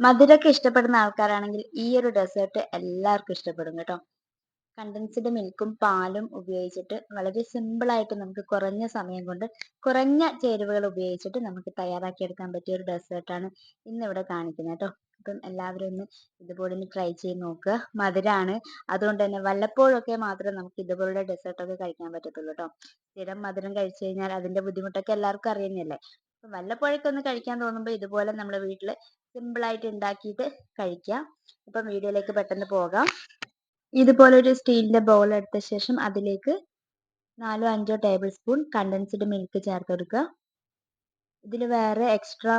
മധുരമൊക്കെ ഇഷ്ടപ്പെടുന്ന ആൾക്കാരാണെങ്കിൽ ഈ ഒരു ഡെസേർട്ട് എല്ലാവർക്കും ഇഷ്ടപ്പെടും കേട്ടോ. കണ്ടൻസ്ഡ് മിൽക്കും പാലും ഉപയോഗിച്ചിട്ട് വളരെ സിമ്പിൾ ആയിട്ട് നമുക്ക് കുറഞ്ഞ സമയം കൊണ്ട് കുറഞ്ഞ ചേരുവകൾ ഉപയോഗിച്ചിട്ട് നമുക്ക് തയ്യാറാക്കിയെടുക്കാൻ പറ്റിയ ഒരു ഡെസേർട്ടാണ് ഇന്ന് ഇവിടെ കാണിക്കുന്നത് കേട്ടോ. അപ്പം എല്ലാവരും ഒന്ന് ഇതുപോലെ ഒന്ന് ട്രൈ ചെയ്ത് നോക്കുക. മധുരമാണ് അതുകൊണ്ട് തന്നെ വല്ലപ്പോഴൊക്കെ മാത്രമേ നമുക്ക് ഇതുപോലുള്ള ഡെസേർട്ടൊക്കെ കഴിക്കാൻ പറ്റത്തുള്ളൂ കേട്ടോ. സ്ഥിരം മധുരം കഴിച്ചു കഴിഞ്ഞാൽ അതിന്റെ ബുദ്ധിമുട്ടൊക്കെ എല്ലാവർക്കും അറിയുന്നതല്ലേ? അപ്പം വല്ലപ്പോഴൊക്കെ ഒന്ന് കഴിക്കാൻ തോന്നുമ്പോൾ ഇതുപോലെ നമ്മുടെ വീട്ടിൽ സിമ്പിളായിട്ട് ഉണ്ടാക്കിയിട്ട് കഴിക്കാം അപ്പം വീഡിയോയിലേക്ക് പെട്ടെന്ന് പോകാം. ഇതുപോലെ ഒരു സ്റ്റീലിന്റെ ബൗൾ എടുത്ത ശേഷം അതിലേക്ക് നാലോ അഞ്ചോ ടേബിൾ സ്പൂൺ കണ്ടൻസ്ഡ് മിൽക്ക് ചേർത്ത് കൊടുക്കുക ഇതിൽ വേറെ എക്സ്ട്രാ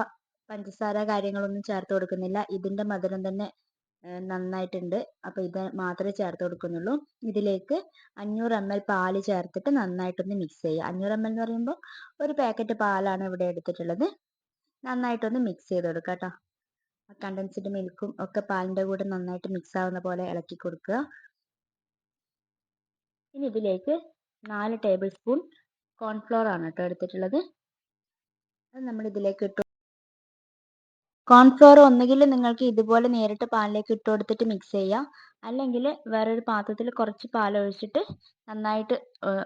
പഞ്ചസാര കാര്യങ്ങളൊന്നും ചേർത്ത് കൊടുക്കുന്നില്ല. ഇതിന്റെ മധുരം തന്നെ നന്നായിട്ടുണ്ട്. അപ്പോൾ ഇത് മാത്രമേ ചേർത്ത് കൊടുക്കുന്നുള്ളൂ. ഇതിലേക്ക് അഞ്ഞൂറ് എം എൽ പാൽ ചേർത്തിട്ട് നന്നായിട്ടൊന്ന് മിക്സ് ചെയ്യുക അഞ്ഞൂറ് എം എൽ എന്ന് പറയുമ്പോൾ ഒരു പാക്കറ്റ് പാലാണ് ഇവിടെ എടുത്തിട്ടുള്ളത്. നന്നായിട്ടൊന്ന് മിക്സ് ചെയ്ത് കൊടുക്കുക കേട്ടോ കണ്ടൻസ്ഡ് മിൽക്കും ഒക്കെ പാലിന്റെ കൂടെ നന്നായിട്ട് മിക്സ് ആവുന്ന പോലെ ഇളക്കി കൊടുക്കുക. ഇനി ഇതിലേക്ക് നാല് ടേബിൾ സ്പൂൺ കോൺഫ്ലോർ ആണ് കേട്ടോ എടുത്തിട്ടുള്ളത്. അത് നമ്മൾ ഇതിലേക്ക് ഇട്ടു കോൺഫ്ലോർ ഒന്നുകിൽ നിങ്ങൾക്ക് ഇതുപോലെ നേരിട്ട് പാലിലേക്ക് ഇട്ട് കൊടുത്തിട്ട് മിക്സ് ചെയ്യാം. അല്ലെങ്കിൽ വേറൊരു പാത്രത്തിൽ കുറച്ച് പാൽ ഒഴിച്ചിട്ട് നന്നായിട്ട്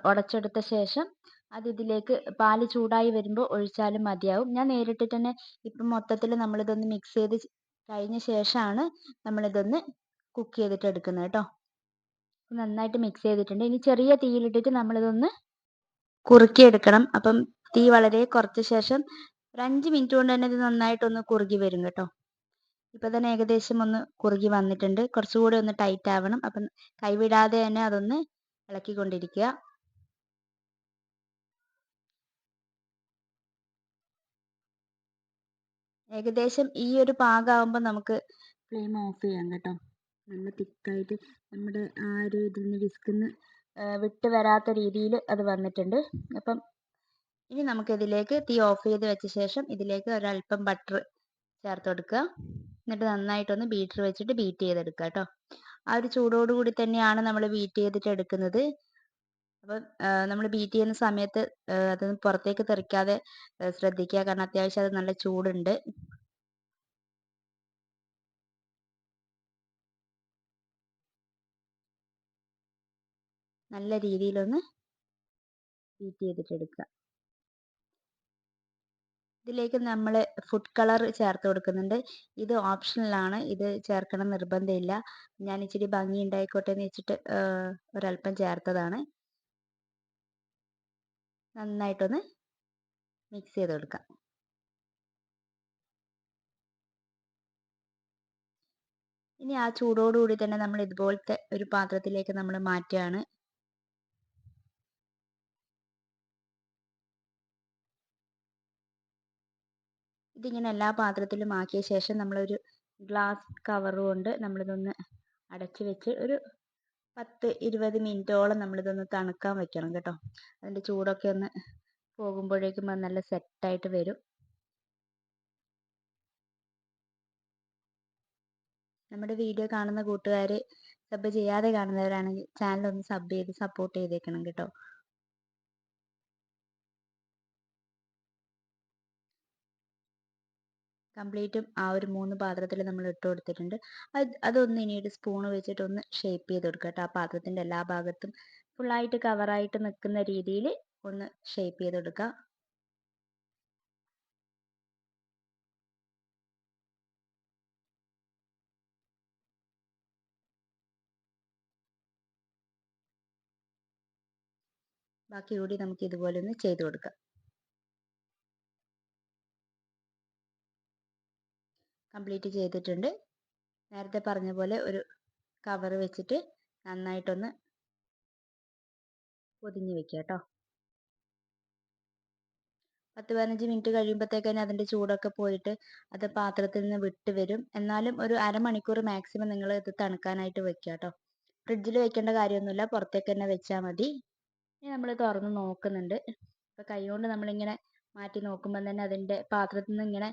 ഉടച്ചെടുത്ത ശേഷം അത് ഇതിലേക്ക് പാൽ ചൂടായി വരുമ്പോൾ ഒഴിച്ചാലും മതിയാവും. ഞാൻ നേരിട്ട് തന്നെ ഇപ്പം മൊത്തത്തിൽ നമ്മളിതൊന്ന് മിക്സ് ചെയ്ത് കഴിഞ്ഞ ശേഷമാണ് നമ്മളിതൊന്ന് കുക്ക് ചെയ്തിട്ട് എടുക്കുന്നത് കേട്ടോ നന്നായിട്ട് മിക്സ് ചെയ്തിട്ടുണ്ട്. ഇനി ചെറിയ തീയിലിട്ടിട്ട് നമ്മളിതൊന്ന് കുറുക്കിയെടുക്കണം. അപ്പം തീ വളരെ കുറച്ച ശേഷം ഒരു അഞ്ച് മിനിറ്റ് കൊണ്ട് തന്നെ ഇത് നന്നായിട്ടൊന്ന് കുറുകി വരും കേട്ടോ. ഇപ്പം തന്നെ ഏകദേശം ഒന്ന് കുറുകി വന്നിട്ടുണ്ട്. കുറച്ചുകൂടി ഒന്ന് ടൈറ്റ് ആവണം. അപ്പം കൈവിടാതെ തന്നെ അതൊന്ന് ഇളക്കിക്കൊണ്ടിരിക്കുക. ഏകദേശം ഈ ഒരു പാകമാകുമ്പോൾ നമുക്ക് ഫ്ലെയിം ഓഫ് ചെയ്യാം കേട്ടോ. നല്ല തിക്കായിട്ട് നമ്മുടെ ആ ഒരു ഇതിൽ നിന്ന് വിസ്കുന്ന് വിട്ട് വരാത്ത രീതിയിൽ അത് വന്നിട്ടുണ്ട്. അപ്പം ഇനി നമുക്കിതിലേക്ക് തീ ഓഫ് ചെയ്ത് വെച്ച ശേഷം ഇതിലേക്ക് ഒരല്പം ബട്ടർ ചേർത്ത് കൊടുക്കുക. എന്നിട്ട് നന്നായിട്ടൊന്ന് ബീറ്റർ വെച്ചിട്ട് ബീറ്റ് ചെയ്തെടുക്കുക കേട്ടോ. ആ ഒരു ചൂടോട് കൂടി തന്നെയാണ് നമ്മൾ ബീറ്റ് ചെയ്തിട്ട് എടുക്കുന്നത്. അപ്പം നമ്മൾ ബീറ്റ് ചെയ്യുന്ന സമയത്ത് അത് പുറത്തേക്ക് തെറിക്കാതെ ശ്രദ്ധിക്കുക. കാരണം അത്യാവശ്യം അത് നല്ല ചൂടുണ്ട്. നല്ല രീതിയിലൊന്ന് ബീറ്റ് ചെയ്തിട്ട് എടുക്കുക ഇതിലേക്ക് നമ്മൾ ഫുഡ് കളർ ചേർത്ത് കൊടുക്കുന്നുണ്ട്. ഇത് ഓപ്ഷണലാണ് ഇത് ചേർക്കണം നിർബന്ധമില്ല. ഞാൻ ഇച്ചിരി ഭംഗി ഉണ്ടായിക്കോട്ടെ എന്ന് വെച്ചിട്ട് ഒരല്പം ചേർത്തതാണ്. നന്നായിട്ടൊന്ന് മിക്സ് ചെയ്ത് കൊടുക്കാം. ഇനി ആ ചൂടോടുകൂടി തന്നെ നമ്മൾ ഇതുപോലത്തെ ഒരു പാത്രത്തിലേക്ക് നമ്മൾ മാറ്റുകയാണ്. ഇതിങ്ങനെ എല്ലാ പാത്രത്തിലും ആക്കിയ ശേഷം നമ്മളൊരു ഗ്ലാസ് കവർ കൊണ്ട് നമ്മളിതൊന്ന് അടച്ചു വെച്ച് ഒരു പത്ത് ഇരുപത് മിനിറ്റോളം നമ്മളിതൊന്ന് തണുക്കാൻ വെക്കണം കേട്ടോ. അതിന്റെ ചൂടൊക്കെ ഒന്ന് പോകുമ്പോഴേക്കും അത് നല്ല സെറ്റായിട്ട് വരും. നമ്മുടെ വീഡിയോ കാണുന്ന കൂട്ടുകാർ സബ് ചെയ്യാതെ കാണുന്നവരാണെങ്കിൽ ചാനൽ ഒന്ന് സബ് ചെയ്ത് സപ്പോർട്ട് ചെയ്തേക്കണം കേട്ടോ. കംപ്ലീറ്റും ആ ഒരു മൂന്ന് പാത്രത്തിൽ നമ്മൾ ഇട്ട് കൊടുത്തിട്ടുണ്ട്. അത് അതൊന്ന് ഇനിയൊരു സ്പൂൺ വെച്ചിട്ട് ഒന്ന് ഷേപ്പ് ചെയ്ത് കൊടുക്കുക കേട്ടോ ആ പാത്രത്തിന്റെ എല്ലാ ഭാഗത്തും ഫുള്ളായിട്ട് കവറായിട്ട് നിൽക്കുന്ന രീതിയിൽ ഒന്ന് ഷേപ്പ് ചെയ്ത് കൊടുക്കുക ബാക്കി കൂടി നമുക്ക് ഇതുപോലെ ഒന്ന് ചെയ്ത് കൊടുക്കാം. കംപ്ലീറ്റ് ചെയ്തിട്ടുണ്ട്. നേരത്തെ പറഞ്ഞ പോലെ ഒരു കവർ വെച്ചിട്ട് നന്നായിട്ടൊന്ന് പൊതിഞ്ഞ് വെക്കുക കേട്ടോ. പത്ത് പതിനഞ്ച് മിനിറ്റ് കഴിയുമ്പോഴത്തേക്കും അതിന്റെ ചൂടൊക്കെ പോയിട്ട് അത് പാത്രത്തിൽ നിന്ന് വിട്ട് വരും. എന്നാലും ഒരു അരമണിക്കൂർ മാക്സിമം നിങ്ങൾ ഇത് തണുക്കാനായിട്ട് വെക്കുക കേട്ടോ. ഫ്രിഡ്ജിൽ വെക്കേണ്ട കാര്യമൊന്നുമില്ല. പുറത്തേക്ക് തന്നെ വെച്ചാൽ മതി. ഇനി നമ്മൾ തുറന്ന് നോക്കുന്നുണ്ട്. ഇപ്പൊ കൈകൊണ്ട് നമ്മളിങ്ങനെ മാറ്റി നോക്കുമ്പോൾ തന്നെ അതിന്റെ പാത്രത്തിൽ നിന്ന് ഇങ്ങനെ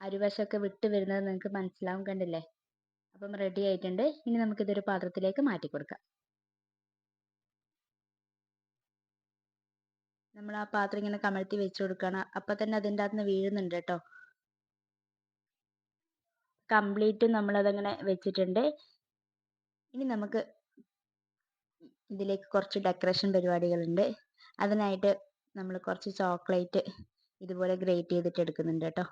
അരിവശമൊക്കെ വിട്ട് വരുന്നത് നിങ്ങൾക്ക് മനസ്സിലാവും കണ്ടില്ലേ? അപ്പം റെഡി ആയിട്ടുണ്ട്. ഇനി നമുക്കിതൊരു പാത്രത്തിലേക്ക് മാറ്റി കൊടുക്കാം. നമ്മൾ ആ പാത്രം ഇങ്ങനെ കമഴ്ത്തി വെച്ച് കൊടുക്കണം അപ്പം തന്നെ അതിന്റെ അകത്ത് വീഴുന്നുണ്ട് കേട്ടോ. കംപ്ലീറ്റും നമ്മളതങ്ങനെ വെച്ചിട്ടുണ്ട്. ഇനി നമുക്ക് ഇതിലേക്ക് കുറച്ച് ഡെക്കറേഷൻ പരിപാടികളുണ്ട്. അതിനായിട്ട് നമ്മൾ കുറച്ച് ചോക്ലേറ്റ് ഇതുപോലെ ഗ്രേറ്റ് ചെയ്തിട്ട് എടുക്കുന്നുണ്ട് കേട്ടോ.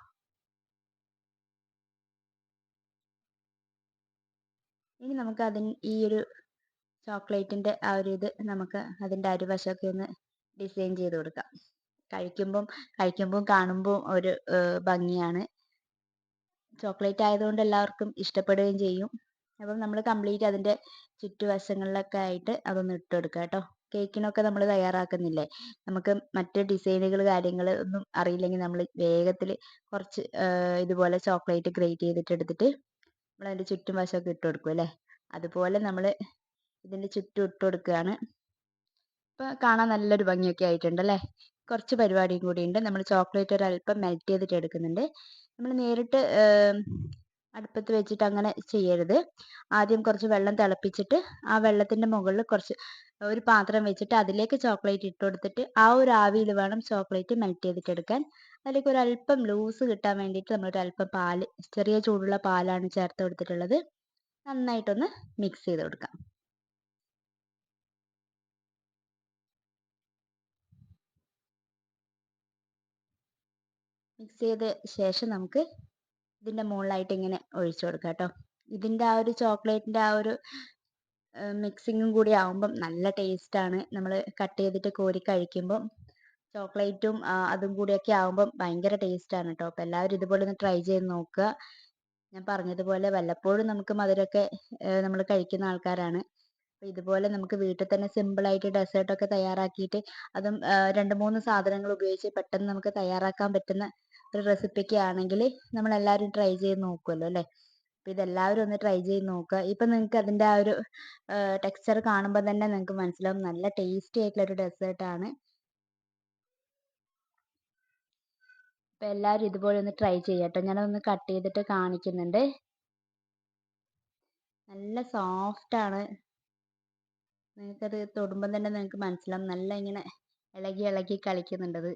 ഇനി നമുക്ക് അതിന് ഈ ഒരു ചോക്ലേറ്റിന്റെ ആ ഒരു ഇത് നമുക്ക് അതിന്റെ അരുവശമൊക്കെ ഒന്ന് ഡിസൈൻ ചെയ്ത് കൊടുക്കാം. കഴിക്കുമ്പം കഴിക്കുമ്പം കാണുമ്പോൾ ഒരു ഭംഗിയാണ്. ചോക്ലേറ്റ് ആയതുകൊണ്ട് എല്ലാവർക്കും ഇഷ്ടപ്പെടുകയും ചെയ്യും. അപ്പം നമ്മൾ കംപ്ലീറ്റ് അതിന്റെ ചുറ്റുവശങ്ങളിലൊക്കെ ആയിട്ട് അതൊന്ന് ഇട്ട് കൊടുക്കുക കേട്ടോ. കേക്കിനൊക്കെ നമ്മൾ തയ്യാറാക്കുന്നില്ലേ? നമുക്ക് മറ്റ് ഡിസൈനുകൾ കാര്യങ്ങൾ ഒന്നും അറിയില്ലെങ്കിൽ നമ്മൾ വേഗത്തിൽ കുറച്ച് ഇതുപോലെ ചോക്ലേറ്റ് ഗ്രേറ്റ് ചെയ്തിട്ട് എടുത്തിട്ട് നമ്മൾ അതിന്റെ ചുറ്റും വശമൊക്കെ ഇട്ട് കൊടുക്കും അല്ലേ? അതുപോലെ നമ്മൾ ഇതിന്റെ ചുറ്റും ഇട്ട് കൊടുക്കുകയാണ്. ഇപ്പോൾ കാണാൻ നല്ലൊരു ഭംഗിയൊക്കെ ആയിട്ടുണ്ട് അല്ലേ? കുറച്ച് പരിപാടിയും കൂടിയുണ്ട്. നമ്മൾ ചോക്ലേറ്റ് ഒരു അല്പം മെൽറ്റ് ചെയ്തിട്ട് എടുക്കുന്നുണ്ട്. നമ്മൾ നേരിട്ട് അടുപ്പത്ത് വെച്ചിട്ട് അങ്ങനെ ചെയ്യരുത്. ആദ്യം കുറച്ച് വെള്ളം തിളപ്പിച്ചിട്ട് ആ വെള്ളത്തിന്റെ മുകളിൽ കുറച്ച് ഒരു പാത്രം വെച്ചിട്ട് അതിലേക്ക് ചോക്ലേറ്റ് ഇട്ട് കൊടുത്തിട്ട് ആ ഒരു ആവിയിൽ വേണം ചോക്ലേറ്റ് മെൽറ്റ് ചെയ്തിട്ട് എടുക്കാൻ. അതിലേക്ക് അല്പം ലൂസ് കിട്ടാൻ വേണ്ടിയിട്ട് അല്പം പാൽ ചെറിയ ചൂടുള്ള പാലാണ് ചേർത്ത് കൊടുത്തിട്ടുള്ളത്. നന്നായിട്ടൊന്ന് മിക്സ് ചെയ്ത് കൊടുക്കാം. മിക്സ് ചെയ്ത ശേഷം നമുക്ക് ഇതിന്റെ മുകളിലായിട്ട് ഇങ്ങനെ ഒഴിച്ചു കൊടുക്കാം കേട്ടോ. ഇതിന്റെ ആ ഒരു ചോക്ലേറ്റിന്റെ ആ ഒരു മിക്സിങ്ങും കൂടി ആവുമ്പം നല്ല ടേസ്റ്റാണ് നമ്മൾ കട്ട് ചെയ്തിട്ട് കോരി കഴിക്കുമ്പം ചോക്ലേറ്റും അതും കൂടിയൊക്കെ ആകുമ്പോൾ ഭയങ്കര ടേസ്റ്റാണ് കേട്ടോ അപ്പോൾ എല്ലാവരും ഇതുപോലെ ഒന്ന് ട്രൈ ചെയ്ത് നോക്കുക. ഞാൻ പറഞ്ഞതുപോലെ വല്ലപ്പോഴും നമുക്ക് മധുരമൊക്കെ നമ്മൾ കഴിക്കുന്ന ആൾക്കാരാണ്. അപ്പോൾ ഇതുപോലെ നമുക്ക് വീട്ടിൽ തന്നെ സിമ്പിൾ ആയിട്ട് ഡെസേർട്ട് ഒക്കെ തയ്യാറാക്കിയിട്ട് അതും രണ്ട് മൂന്ന് സാധനങ്ങൾ ഉപയോഗിച്ച് പെട്ടെന്ന് നമുക്ക് തയ്യാറാക്കാൻ പറ്റുന്ന ഒരു റെസിപ്പിക്ക് ആണെങ്കിൽ നമ്മൾ എല്ലാവരും ട്രൈ ചെയ്ത് നോക്കുമല്ലോ അല്ലേ? അപ്പോൾ ഇതെല്ലാവരും ഒന്ന് ട്രൈ ചെയ്ത് നോക്കുക. ഇപ്പം നിങ്ങൾക്ക് അതിന്റെ ആ ഒരു ടെക്സ്ചർ കാണുമ്പോൾ തന്നെ നിങ്ങൾക്ക് മനസ്സിലാവും. നല്ല ടേസ്റ്റി ആയിട്ടുള്ള ഒരു ഡെസേർട്ടാണ് അപ്പോൾ എല്ലാവരും ഇതുപോലെ ഒന്ന് ട്രൈ ചെയ്യാം കേട്ടോ ഞാനതൊന്ന് കട്ട് ചെയ്തിട്ട് കാണിക്കുന്നുണ്ട്. നല്ല സോഫ്റ്റാണ് നിങ്ങൾക്കത് തൊടുമ്പം തന്നെ നിങ്ങൾക്ക് മനസ്സിലാവും. നല്ല ഇങ്ങനെ ഇളകി ഇളകി കളിക്കുന്നുണ്ടത്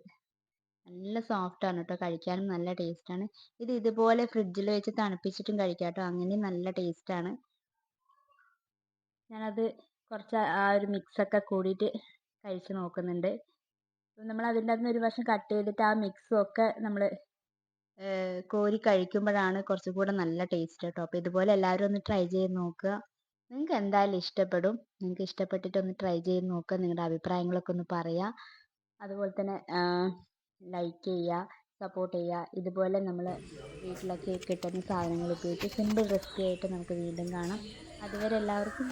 നല്ല സോഫ്റ്റാണ് കേട്ടോ കഴിക്കാനും നല്ല ടേസ്റ്റാണ് ഇത് ഇതുപോലെ ഫ്രിഡ്ജിൽ വെച്ച് തണുപ്പിച്ചിട്ടും കഴിക്കാം കേട്ടോ അങ്ങനെയും നല്ല ടേസ്റ്റാണ് ഞാനത് കുറച്ച് ആ ഒരു മിക്സൊക്കെ കൂടിയിട്ട് കഴിച്ച് നോക്കുന്നുണ്ട്. നമ്മൾ അതിന്റെ അകത്ത് ഒരു വശം കട്ട് ചെയ്തിട്ട് ആ മിക്സും ഒക്കെ നമ്മൾ കോരി കഴിക്കുമ്പോഴാണ് കുറച്ചും കൂടെ നല്ല ടേസ്റ്റ് കേട്ടോ. അപ്പോൾ ഇതുപോലെ എല്ലാവരും ഒന്ന് ട്രൈ ചെയ്ത് നോക്കുക. നിങ്ങൾക്ക് എന്തായാലും ഇഷ്ടപ്പെടും. നിങ്ങൾക്ക് ഇഷ്ടപ്പെട്ടിട്ട് ഒന്ന് ട്രൈ ചെയ്ത് നോക്കുക. നിങ്ങളുടെ അഭിപ്രായങ്ങളൊക്കെ ഒന്ന് പറയുക അതുപോലെ തന്നെ ലൈക്ക് ചെയ്യുക സപ്പോർട്ട് ചെയ്യുക. ഇതുപോലെ നമ്മൾ വീട്ടിലൊക്കെ കിട്ടുന്ന സാധനങ്ങൾ ഉപയോഗിച്ച് സിമ്പിൾ റെസിപ്പി ആയിട്ട് നമുക്ക് വീണ്ടും കാണാം. അതുവരെ എല്ലാവർക്കും